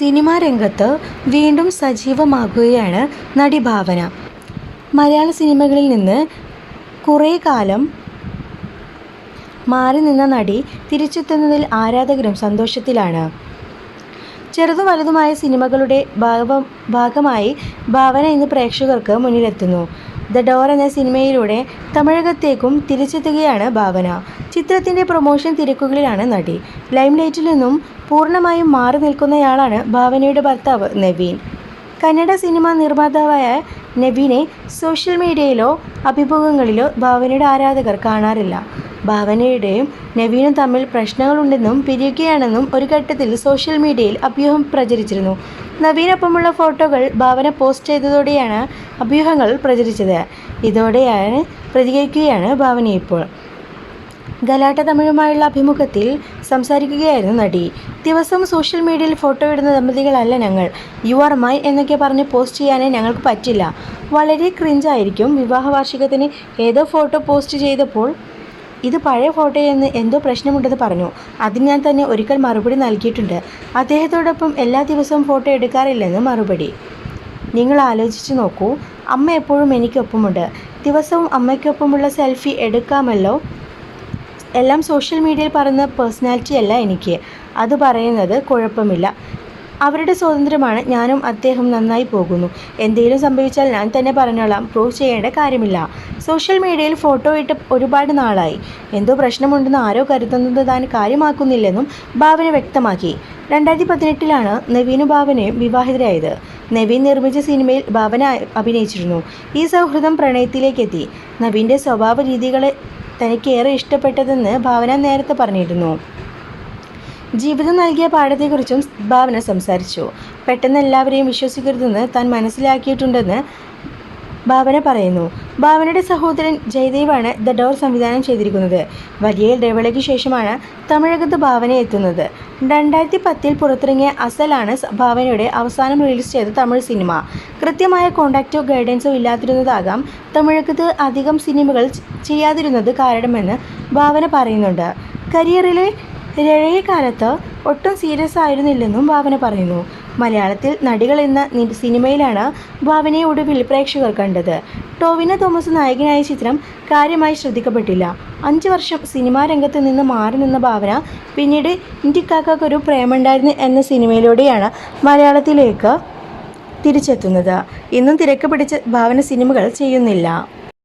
Cinema രംഗത്ത് വീണ്ടും സജീവമാകുകയാണ് നടി ഭാവന. മലയാള സിനിമകളിൽ നിന്ന് കുറേ കാലം മാറി നിന്ന നടി തിരിച്ചെത്തുന്നതിൽ ആരാധകരും സന്തോഷത്തിലാണ്. ചെറുതും വലുതുമായ സിനിമകളുടെ ഭാഗം ഭാഗമായി ഭാവന ഇന്ന് പ്രേക്ഷകർക്ക് മുന്നിലെത്തുന്നു. ദ ഡോർ എന്ന സിനിമയിലൂടെ തമിഴകത്തേക്കും തിരിച്ചെത്തുകയാണ് ഭാവന. ചിത്രത്തിന്റെ പ്രൊമോഷൻ തിരക്കുകളിലാണ് നടി. ലൈംലൈറ്റിൽ നിന്നും പൂർണമായും മാറി നിൽക്കുന്നയാളാണ് ഭാവനയുടെ ഭർത്താവ് നവീൻ. കന്നഡ സിനിമാ നിർമ്മാതാവായ നവീനെ സോഷ്യൽ മീഡിയയിലോ അഭിമുഖങ്ങളിലോ ഭാവനയുടെ ആരാധകർ കാണാറില്ല. ഭാവനയുടെയും നവീനും തമ്മിൽ പ്രശ്നങ്ങളുണ്ടെന്നും പിരിയുകയാണെന്നും ഒരു ഘട്ടത്തിൽ സോഷ്യൽ മീഡിയയിൽ അഭ്യൂഹം പ്രചരിച്ചിരുന്നു. നവീനൊപ്പമുള്ള ഫോട്ടോകൾ ഭാവന പോസ്റ്റ് ചെയ്തതോടെയാണ് അഭ്യൂഹങ്ങൾ പ്രചരിച്ചത്. ഇതോടെയാണ് പ്രതികരിക്കുകയാണ് ഭാവന ഇപ്പോൾ. ഗലാട്ട തമിഴുമായുള്ള അഭിമുഖത്തിൽ സംസാരിക്കുകയായിരുന്നു നടി. ദിവസം സോഷ്യൽ മീഡിയയിൽ ഫോട്ടോ ഇടുന്ന ദമ്പതികളല്ല ഞങ്ങൾ. യു ആർ മൈ എന്നൊക്കെ പറഞ്ഞ് പോസ്റ്റ് ചെയ്യാനേ ഞങ്ങൾക്ക് പറ്റില്ല. വളരെ ക്രിഞ്ചായിരിക്കും വിവാഹ വാർഷികത്തിന് ഏതോ ഫോട്ടോ പോസ്റ്റ് ചെയ്തപ്പോൾ. ഇത് പഴയ ഫോട്ടോയെന്ന് എന്തോ പ്രശ്നമുണ്ടെന്ന് പറഞ്ഞു. അതിന് ഞാൻ തന്നെ ഒരിക്കൽ മറുപടി നൽകിയിട്ടുണ്ട്. അദ്ദേഹത്തോടൊപ്പം എല്ലാ ദിവസവും ഫോട്ടോ എടുക്കാറില്ലെന്ന് മറുപടി. നിങ്ങൾ ആലോചിച്ച് നോക്കൂ. അമ്മ എപ്പോഴും എനിക്കൊപ്പമുണ്ട്. ദിവസവും അമ്മയ്ക്കൊപ്പമുള്ള സെൽഫി എടുക്കാമല്ലോ. എല്ലാം സോഷ്യൽ മീഡിയയിൽ പറയുന്ന പേഴ്സണാലിറ്റി അല്ല എനിക്ക്. അത് പറയുന്നത് കുഴപ്പമില്ല. അവരുടെ സ്വാതന്ത്ര്യമാണ് ഞാനും അദ്ദേഹം നന്നായി പോകുന്നു. എന്തെങ്കിലും സംഭവിച്ചാൽ ഞാൻ തന്നെ പറഞ്ഞോളാം. പ്രൂവ് ചെയ്യേണ്ട കാര്യമില്ല. സോഷ്യൽ മീഡിയയിൽ ഫോട്ടോ ഇട്ട് ഒരുപാട് നാളായി. എന്തോ പ്രശ്നമുണ്ടെന്ന് ആരോ കരുതുന്നത് താൻ കാര്യമാക്കുന്നില്ലെന്നും ഭാവന വ്യക്തമാക്കി. രണ്ടായിരത്തി പതിനെട്ടിലാണ് നവീനും ഭാവനയും വിവാഹിതരായത്. നവീൻ നിർമ്മിച്ച സിനിമയിൽ ഭാവന അഭിനയിച്ചിരുന്നു. ഈ സൗഹൃദം പ്രണയത്തിലേക്കെത്തി. നവീന്റെ സ്വഭാവ രീതികളെ തനിക്കേറെ ഇഷ്ടപ്പെട്ടതെന്ന് ഭാവന നേരത്തെ പറഞ്ഞിരുന്നു. ജീവിതം നൽകിയ പാഠത്തെക്കുറിച്ചും ഭാവന സംസാരിച്ചു. പെട്ടെന്ന് എല്ലാവരെയും വിശ്വസിക്കരുതെന്ന് താൻ മനസ്സിലാക്കിയിട്ടുണ്ടെന്ന് ഭാവന പറയുന്നു. ഭാവനയുടെ സഹോദരൻ ജയദേവാണ് ദ ഡോർ സംവിധാനം ചെയ്തിരിക്കുന്നത്. വലിയ ഇടവേളയ്ക്ക് ശേഷമാണ് തമിഴകത്ത് ഭാവന എത്തുന്നത്. രണ്ടായിരത്തി പത്തിൽ പുറത്തിറങ്ങിയ അസലാണ് ഭാവനയുടെ അവസാനം റിലീസ് ചെയ്ത തമിഴ് സിനിമ. കൃത്യമായ കോണ്ടാക്റ്റോ ഗൈഡൻസോ ഇല്ലാതിരുന്നതാകാം തമിഴകത്ത് അധികം സിനിമകൾ ചെയ്യാതിരുന്നത് കാരണമെന്ന് ഭാവന പറയുന്നുണ്ട്. കരിയറിലെ രഴയ കാലത്ത് ഒട്ടും സീരിയസ് ആയിരുന്നില്ലെന്നും ഭാവന പറയുന്നു. മലയാളത്തിൽ നടികൾ എന്ന സിനിമയിലാണ് ഭാവനയെ ഒടുവിൽ പ്രേക്ഷകർ കണ്ടത്. ടോവിന തോമസ് നായകനായ ചിത്രം കാര്യമായി ശ്രദ്ധിക്കപ്പെട്ടില്ല. അഞ്ച് വർഷം സിനിമാ രംഗത്ത് നിന്ന് മാറി നിന്ന ഭാവന പിന്നീട് ഇന്ത്യക്കാക്കൊരു പ്രേമുണ്ടായിരുന്നു എന്ന സിനിമയിലൂടെയാണ് മലയാളത്തിലേക്ക് തിരിച്ചെത്തുന്നത്. ഇന്നും തിരക്ക് പിടിച്ച് ഭാവന സിനിമകൾ ചെയ്യുന്നില്ല.